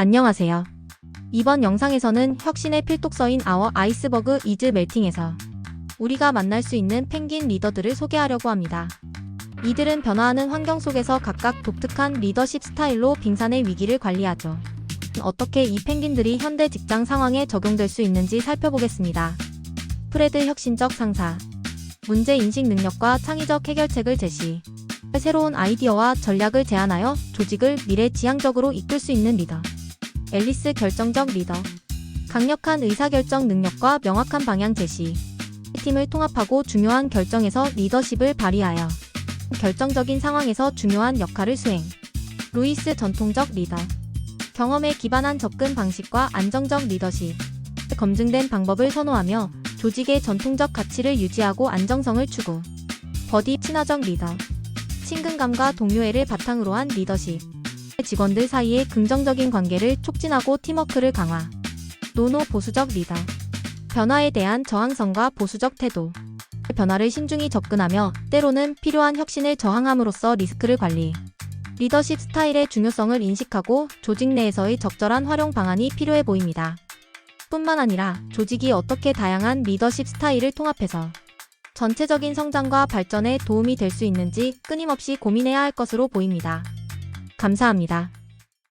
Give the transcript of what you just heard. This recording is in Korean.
안녕하세요. 이번 영상에서는 혁신의 필독서인 아워 아이스버그 이즈 멜팅에서 우리가 만날 수 있는 펭귄 리더들을 소개하려고 합니다. 이들은 변화하는 환경 속에서 각각 독특한 리더십 스타일로 빙산의 위기를 관리하죠. 어떻게 이 펭귄들이 현대 직장 상황에 적용될 수 있는지 살펴보겠습니다. 프레드 혁신적 상사 문제 인식 능력과 창의적 해결책을 제시 새로운 아이디어와 전략을 제안하여 조직을 미래 지향적으로 이끌 수 있는 리더 앨리스 결정적 리더. 강력한 의사결정 능력과 명확한 방향 제시. 팀을 통합하고 중요한 결정에서 리더십을 발휘하여 결정적인 상황에서 중요한 역할을 수행. 루이스 전통적 리더. 경험에 기반한 접근 방식과 안정적 리더십. 검증된 방법을 선호하며 조직의 전통적 가치를 유지하고 안정성을 추구. 버디 친화적 리더. 친근감과 동료애를 바탕으로 한 리더십 직원들 사이의 긍정적인 관계를 촉진하고 팀워크를 강화 노노 보수적 리더 변화에 대한 저항성과 보수적 태도 변화를 신중히 접근하며 때로는 필요한 혁신을 저항함으로써 리스크를 관리 리더십 스타일의 중요성을 인식하고 조직 내에서의 적절한 활용 방안이 필요해 보입니다. 뿐만 아니라 조직이 어떻게 다양한 리더십 스타일을 통합해서 전체적인 성장과 발전에 도움이 될 수 있는지 끊임없이 고민해야 할 것으로 보입니다. 감사합니다.